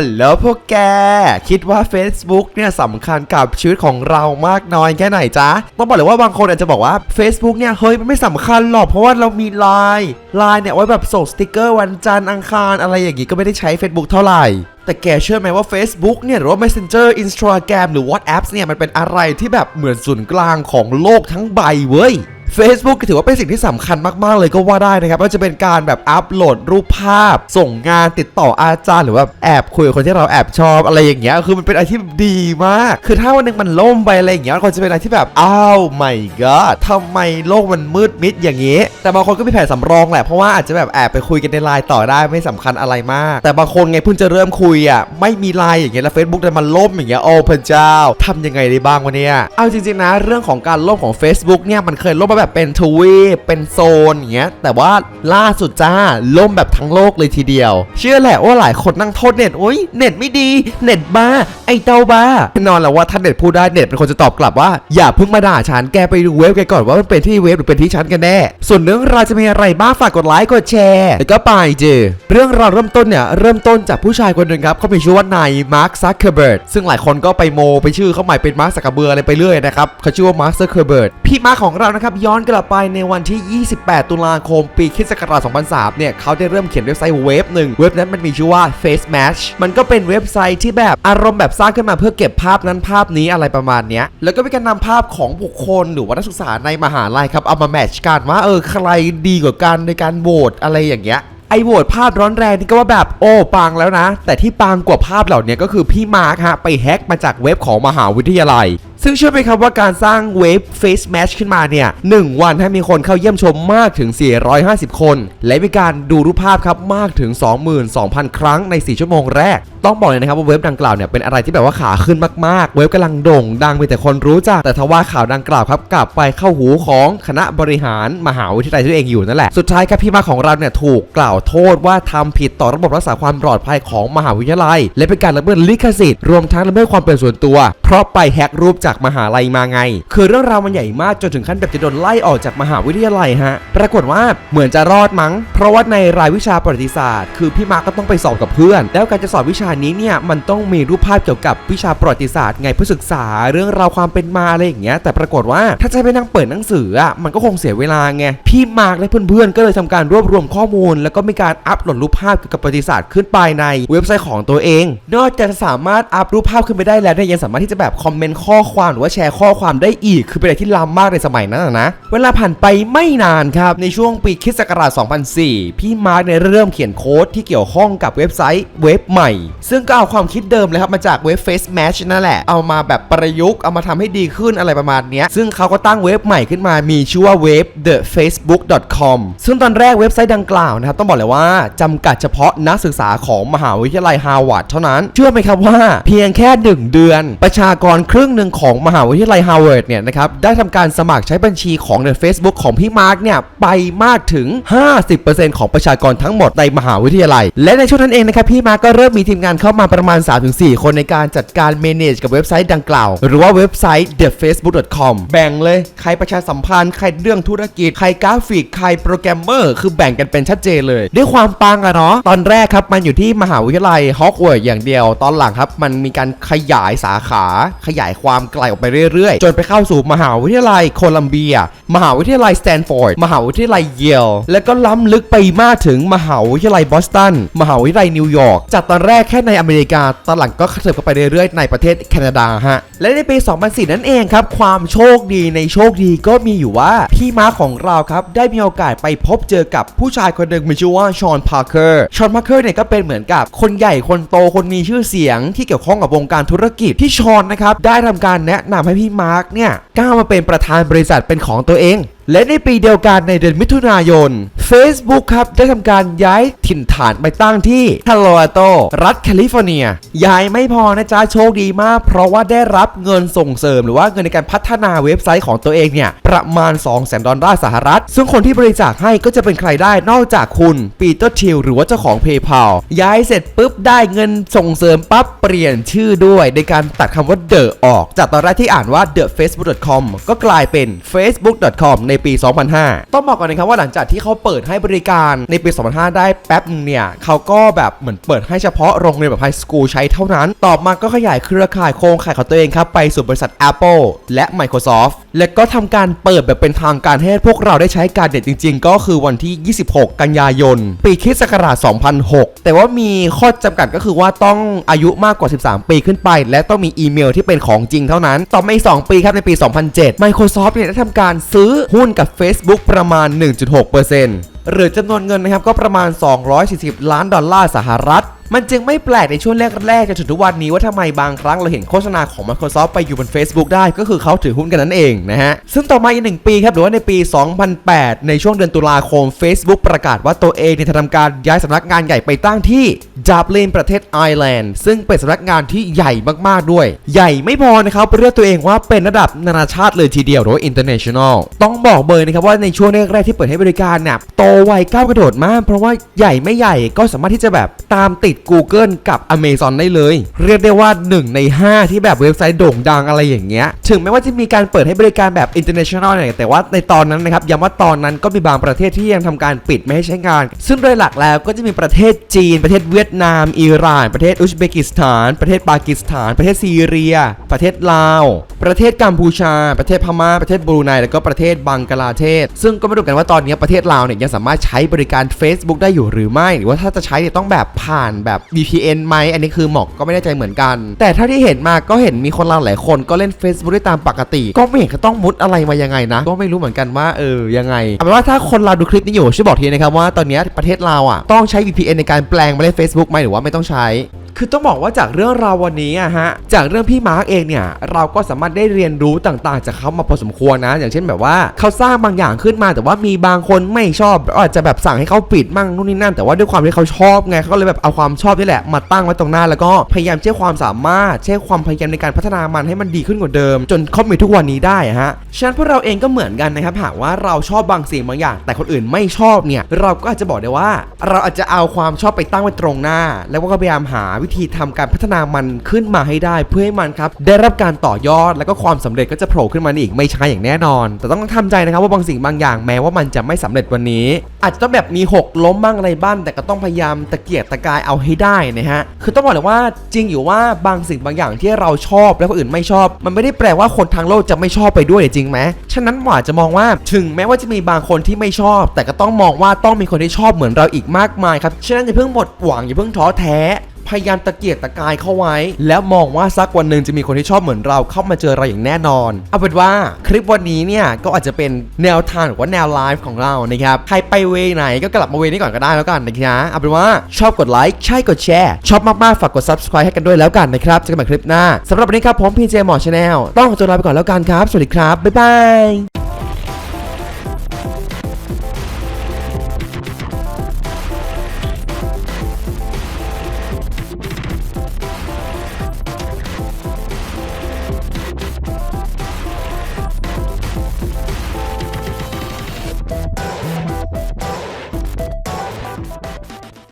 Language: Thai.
ฮัลโหลพวกแก คิดว่า Facebook เนี่ยสำคัญกับชีวิตของเรามากน้อยแค่ไหนจ๊ะ ต้องบอกเลยว่าบางคนอาจจะบอกว่า Facebook เนี่ย เฮ้ย มันไม่สำคัญหรอกเพราะว่าเรามี Line Line เนี่ย ไว้แบบส่งสติกเกอร์วันจันทร์อังคาร อะไรอย่างงี้ก็ไม่ได้ใช้ Facebook เท่าไหร่แต่แกเชื่อไหมว่า Facebook เนี่ยหรือว่า Messenger Instagram หรือ WhatsApp เนี่ยมันเป็นอะไรที่แบบเหมือนศูนย์กลางของโลกทั้งใบเว้ย Facebook ก็ถือว่าเป็นสิ่งที่สำคัญมาก ๆ เลยก็ว่าได้นะครับว่าจะเป็นการแบบอัปโหลดรูปภาพ ส่งงานติดต่ออาจารย์ หรือว่าแอบคุยกับคนที่เราแอบชอบอะไรอย่างเงี้ยคือมันเป็นอะไรที่ดีมาก คือถ้าวันหนึงมันล่มไปอะไรอย่างเงี้ยมันจะเป็นอะไรที่แบบอ้าวไม่ก็ทำไมโลกมันมืดมิดอย่างงี้ แต่บางคนก็มีแผนสำรองแหละเพราะว่าอาจจะแบบแอบไปคุยกันในไลน์ต่อได้ไม่สำคัญอะไรมาก แต่บางคนไงเพิ่งจะเริ่มคุยอะไม่มีไลน์อย่างเงี้ยแล้ว Facebook ดันมันล่มอย่างเงี้ยโอ้พระเจ้าทำยังไงได้บ้างวะเนี่ยเอาจริงๆนะเรื่องของการล่มของ Facebook เนี่ยมันเคยล่มมาแบบเป็นทวีปเป็นโซนอย่างเงี้ยแต่ว่าล่าสุดจ้าล่มแบบทั้งโลกเลยทีเดียว เชื่อแหละว่าหลายคนนั่งโทษเน็ตโอ้ยเน็ตไม่ดี เน็ตบ้า ไอเต้าบ้าแน่นอนและว่าถ้าเน็ตพูดได้เน็ตเป็นคนจะตอบกลับว่า อย่าเพิ่งมาด่าฉันแกไปดูเว็บแกก่อนว่ามันเป็นที่เว็บหรือเป็นที่ฉันกันแน่ ส่วนเรื่องราวจะมีอะไรบ้างฝากกดไลค์กดแชร์แล้วก็ไปเจอเรื่องราวเริ่มต้นเนี่ยเริ่มต้นจากผู้ชายคนหนึ่งครับเขามีชื่อว่านายมาร์คซักเคอร์เบิร์ดซึ่งหลายคนก็ไปโมไปชื่อเขาใหม่เป็นมาร์คซักเคอร์เบิร์ดอะไรไปเรื่อยนะครับเขาชื่อว่ามาร์คซักเคอร์เบิร์ดพี่มาร์คของเรานะครับย้อนกลับไปในวันที่ 28 ตุลาคม ปีคิศกราช2003 เนี่ยเขาได้เริ่มเขียนเว็บไซต์เว็บหนึ่งเว็บนั้นมันมีชื่อว่า Face Match มันก็เป็นเว็บไซต์ที่แบบอารมณ์แบบสร้างขึ้นมาเพื่อเก็บภาพนั้นภาพนี้อะไรประมาณนี้แล้วก็มีการนำภาพของบุคคลหรือว่านักศึกษาในมหาลัยครับเอามาแมทช์กันว่าเออใครดีกว่ากันในการโหวตอะไรอย่างเงี้ยไอโหวตภาพร้อนแรงนี่ก็ว่าแบบโอ้ปังแล้วนะ แต่ที่ปังกว่าภาพเหล่านี้ก็คือพี่มาร์คฮะ ไปแฮ็กมาจากเว็บของมหาวิทยาลัย ซึ่งเชื่อไหมครับว่าการสร้างเว็บ Face Match ขึ้นมาเนี่ยหนึ่งวันให้มีคนเข้าเยี่ยมชมมากถึง 450 คน และมีการดูรูปภาพครับมากถึง 22,000 ครั้งใน 4 ชั่วโมงแรก ต้องบอกเลยนะครับว่าเว็บดังกล่าวเนี่ยเป็นอะไรที่แบบว่าขาขึ้นมากๆ เว็บกำลังโด่งดังมีแต่คนรู้จัก แต่ทว่าข่าวดังกล่าวครับกลับไปเข้าหูของคณะบริหารมหาวิทยาลัยที่ตัวเองอยู่นั่นแหละ สุดท้ายครับพี่มาของเราเนี่ยถูกกล่าวโทษว่าทำผิดต่อระบบรักษาความปลอดภัยของมหาวิทยาลัย และเป็นการละเมิดลิขสิทธิ์รวมทั้งละเมิดความเป็นส่วนตัว เพราะไปแฮกรูปจากมหาลัยมาไง คือเรื่องราวมันใหญ่มากจนถึงขั้นแบบจะโดนไล่ออกจากมหาวิทยาลัยฮะ ปรากฏว่าเหมือนจะรอดมั้ง เพราะว่าในรายวิชาประวัติศาสตร์ คือพี่มาร์ก็ต้องไปสอบกับเพื่อน แล้วการจะสอนวิชานี้เนี่ยมันต้องมีรูปภาพเกี่ยวกับวิชาประวัติศาสตร์ไงเพื่อศึกษาเรื่องราวความเป็นมาอะไรอย่างเงี้ย แต่ปรากฏว่าถ้าจะไปนั่งเปิดหนังสืออะมันก็คงเสียเวลาไง พี่มาร์คและเพื่อนๆก็เลยทำการรวบรวมข้อมูล แล้วก็มีการอัปโหลดรูปภาพเกี่ยวกับประวัติศาสตร์ขึ้นไปในเว็บไซต์ของตัวเอง นอกจากจะสามารถอัปรูปภาพขึ้นไปได้แล้วเนี่ยยังสามารถที่จะแบบคอมเมนต์ข้อความหรือว่าแชร์ข้อความได้อีก คือเป็นอะไรที่ล้ำมากในสมัยนั้นนะ เวลาผ่านไปไม่นานครับ ในช่วงปีคิศักราช 2004 พี่มาร์คเนี่ยเริ่มเขียนโค้ดที่เกี่ยวข้องกับเว็บไซต์เว็บใหม่ ซึ่งก็เอาความคิดเดิมเลยครับมาจากเว็บ Face Match นั่นแหละ เอามาแบบประยุกต์เอามาทำให้ดีขึ้นอะไรประมาณนี้ซึ่งเขาก็ตั้งเว็บใหม่ขึ้นมามีชื่อว่าเว็บ thefacebook.com ซึ่งตอนแรกเว็บไซต์ดังกล่าวนะครับต้องบอกเลยว่าจำกัดเฉพาะนักศึกษาของมหาวิทยาลัยฮาร์วาร์ดเท่านั้น เชื่อไหมครับว่าเพียงแค่ 1 เดือน ประชากรครึ่งหนึ่งของมหาวิทยาลัยฮาร์วาร์ดเนี่ยนะครับได้ทำการสมัครใช้บัญชีของใน Facebook ของพี่มาร์กเนี่ยไปมากถึง 50%ของประชากรทั้งหมดในมหาวิทยาลัย และในช่วงนั้นเองนะครับพี่มาร์กก็เริ่มมีทีมงานเข้ามาประมาณ 3-4 คนในการจัดการ manage กับเว็บไซต์ดังกล่าว หรือว่าเว็บไซต์ thefacebook.com แบ่งเลยใครประชาสัมพันธ์ ใครเรื่องธุรกิจ ใครกราฟิก ใครโปรแกรมเมอร์คือแบ่งกันเป็นชัดเจนเลย ด้วยความปังอะเนาะตอนแรกครับมันอยู่ที่มหาวิทยาลัยฮอกวอตส์อย่างเดียว ตอนหลังครับมันมีการขยายสาขาขยายความไกลออกไปเรื่อยๆ จนไปเข้าสู่มหาวิทยาลัยโคลัมเบีย มหาวิทยาลัยสแตนฟอร์ด มหาวิทยาลัยเยล และก็ล้ำลึกไปมากถึงมหาวิทยาลัยบอสตัน มหาวิทยาลัยนิวยอร์ก จากตอนแรกแค่ในอเมริกา ตอนหลังก็ขยับเข้าไปเรื่อยๆ ในประเทศแคนาดาฮะ และในปี 2004 นั่นเองครับ ความโชคดีในโชคดีก็มีอยู่ว่าพี่ม้าของเราครับได้มีโอกาสไปพบเจอกับผู้ชายคนหนึ่งมีชื่อว่าชอนพาร์เกอร์ ชอนพาร์เกอร์เนี่ยก็เป็นเหมือนกับคนใหญ่คนโตคนมีชื่อเสียงที่เกี่ยวข้องกับวงการธุรกิจที่ชอนนะครับได้ทำการแนะนำให้พี่มาร์กเนี่ยก้าวมาเป็นประธานบริษัทเป็นของตัวเอง และในปีเดียวกันในเดือนมิถุนายน Facebook ครับได้ทำการย้ายถิ่นฐานไปตั้งที่พาโลอาโต รัฐแคลิฟอร์เนีย ย้ายไม่พอนะจ๊ะโชคดีมาก เพราะว่าได้รับเงินส่งเสริม หรือว่าเงินในการพัฒนาเว็บไซต์ของตัวเองเนี่ย ประมาณ2 0 0 0 0 0ดอลลาร์สหรัฐ ซึ่งคนที่บริจาคให้ก็จะเป็นใครได้นอกจากคุณปีเตอร์ทิลหรือว่าเจ้าของ PayPal ย้ายเสร็จปุ๊บได้เงินส่งเสริมปั๊บเปลี่ยนชื่อด้วยในการตัดคำว่า the ออก จากตอนแรกที่อ่านว่า thefacebook.com ก็กลายเป็น facebook.com ในปี 2005 ต้องบอกก่อนนะครับว่าหลังจากที่เขาเปิดให้บริการในปี 2005 ได้แป๊บนึงเนี่ยเขาก็แบบเหมือนเปิดให้เฉพาะโรงเรียนแบบไฮสคูลใช้เท่านั้น ต่อมาก็ขยายเครือข่ายโครงข่ายของตัวเองครับไปสู่บริษัท Apple และ Microsoft และก็ทำการเปิดแบบเป็นทางการให้พวกเราได้ใช้การเด็ดจริง ๆ ก็คือวันที่ 26 กันยายน ปีคริสต์ศักราช2006 แต่ว่ามีข้อจำกัดก็คือว่าต้องอายุมากกว่า 13 ปีขึ้นไป และต้องมีอีเมลที่เป็นของจริงเท่านั้น ต่อมาอีก 2 ปีครับในปี 2007 Microsoft เนี่ยได้ทำการซื้อหุ้นกับ Facebook ประมาณ 1.6% หรือจำนวนเงินนะครับก็ประมาณ 240 ล้านดอลลาร์สหรัฐมันจึงไม่แปลกในช่วงแรกๆจนถึงทุกวันนี้ว่าทำไมบางครั้งเราเห็นโฆษณาของ Microsoft ไปอยู่บน Facebook ได้ก็คือเขาถือหุ้นกันนั่นเองนะฮะ ซึ่งต่อมาอีกหนึ่งปีครับ หรือว่าในปี 2008 ในช่วงเดือนตุลาคม Facebook ประกาศว่าตัวเองเนี่ยทำการย้ายสำนักงานใหญ่ไปตั้งที่ดับลินประเทศไอร์แลนด์ซึ่งเป็นสำนักงานที่ใหญ่มากๆด้วย ใหญ่ไม่พอนะครับเรียกตัวเองว่าเป็นระดับนานาชาติเลยทีเดียวหรือว่า international ต้องบอกเบอร์นะครับว่าในช่วงแรกๆที่เปิดให้บริการเนี่ยโตไวก้าวกระโดดมาก เพราะว่าใหญ่ไม่ใหญ่ก็สามารถที่จะแบบตามติด Google กับ Amazon ได้เลย เรียกได้ว่า 1 ใน 5 ที่แบบเว็บไซต์โด่งดังอะไรอย่างเงี้ย ถึงแม้ว่าจะมีการเปิดให้บริการแบบ international เนี่ยแต่ว่าในตอนนั้นนะครับย้ำว่าตอนนั้นก็มีบางประเทศที่ยังทำการปิดไม่ให้ใช้งาน ซึ่งโดยหลักแล้วก็จะมีประเทศจีน ประเทศเวียดนาม อิหร่าน ประเทศอุซเบกิสถาน ประเทศปากีสถาน ประเทศซีเรีย ประเทศลาว ประเทศกัมพูชา ประเทศพม่า ประเทศบรูไนแล้วก็ประเทศบังกลาเทศ ซึ่งก็ไม่รู้กันว่าตอนนี้ประเทศลาวเนี่ยยังสามารถใช้บริการ Facebook ได้อยู่หรือไม่ หรือว่าถ้าจะใช้เนี่ยต้องแบบผ่านแบบ VPN ไหมอันนี้คือหมอกก็ไม่แน่ใจเหมือนกัน แต่เท่าที่เห็นมาก็เห็นมีคนเราหลายคนก็เล่น Facebook ได้ตามปกติ ก็ไม่เห็นจะต้องมุดอะไรมายังไงนะ ก็ไม่รู้เหมือนกันว่าเออยังไงเอาเป็นว่าถ้าคนเราดูคลิปนี้อยู่ช่วยบอกทีนะครับว่าตอนนี้ประเทศเราอะต้องใช้ VPN ในการแปลงมาเล่น Facebook ไหมหรือว่าไม่ต้องใช้ คือต้องบอกว่าจากเรื่องราววันนี้อะฮะจากเรื่องพี่มาร์กเองเนี่ยเราก็สามารถได้เรียนรู้ต่างๆ จากเขามาพอสมควรนะ อย่างเช่นแบบว่าเขาสร้างบางอย่างขึ้นมา แต่ว่ามีบางคนไม่ชอบอาจจะแบบสั่งให้เขาปิดมั่งนู่นนี่นั่น แต่ว่าด้วยความที่เขาชอบไงเขาก็เลยแบบเอาความชอบนี่แหละมาตั้งไว้ตรงหน้า แล้วก็พยายามใช้ความสามารถใช้ความพยายามในการพัฒนามันให้มันดีขึ้นกว่าเดิม จนเขามีทุกวันนี้ได้อะฮะฉะนั้นพวกเราเองก็เหมือนกันนะครับหากว่าเราชอบบางสิ่งบางอย่าง แต่คนอื่นไม่ชอบเนี่ยเราก็อาจจะบอกได้ว่า เราอาจจะเอาความชอบไปตั้งไว้ตรงหน้า แล้วก็พยายามหาวิธีทำการพัฒนามันขึ้นมาให้ได้ เพื่อให้มันครับได้รับการต่อยอดแล้วก็ความสำเร็จก็จะโผล่ขึ้นมาอีกไม่ช้าอย่างแน่นอน แต่ต้องทำใจนะครับว่าบางสิ่งบางอย่างแม้ว่ามันจะไม่สำเร็จวันนี้ อาจจะต้องแบบมีหกล้มบ้างอะไรบ้างแต่ก็ต้องพยายามตะเกียกตะกายเอาให้ได้นะฮะคือต้องบอกเลยว่าจริงอยู่ว่าบางสิ่งบางอย่างที่เราชอบแล้วคนอื่นไม่ชอบ มันไม่ได้แปลว่าคนทางโลกจะไม่ชอบไปด้วยจริงไหมฉะนั้นหมอาจจะมองว่าถึงแม้ว่าจะมีบางคนที่ไม่ชอบ แต่ก็ต้องมองว่าต้องมีคนที่ชอบเหมือนเราอีกมากมายครับฉะนั้นอย่าเพิ่งหมดหวังอย่าเพิ่งท้อแท้ พยายามตะเกียกตะกายเข้าไว้ แล้วมองว่าสักวันหนึ่งจะมีคนที่ชอบเหมือนเราเข้ามาเจอเราอย่างแน่นอน เอาเป็นว่าคลิปวันนี้เนี่ยก็อาจจะเป็นแนวทางหรือว่าแนวไลฟ์ของเรานะครับใครไปเวไหนก็กลับมาเวนี้ก่อนก็ได้แล้วกันนะครับเอาเป็นว่าชอบกดไลค์ใช่กดแชร์ชอบมากๆฝากกด subscribe ให้กันด้วยแล้วกันนะครับเจอกันใหม่คลิปหน้าสำหรับวันนี้ครับผมพีเจหมอชาแนลต้องขอตัวลาไปก่อนแล้วกันครับ สวัสดีครับบ๊ายบาย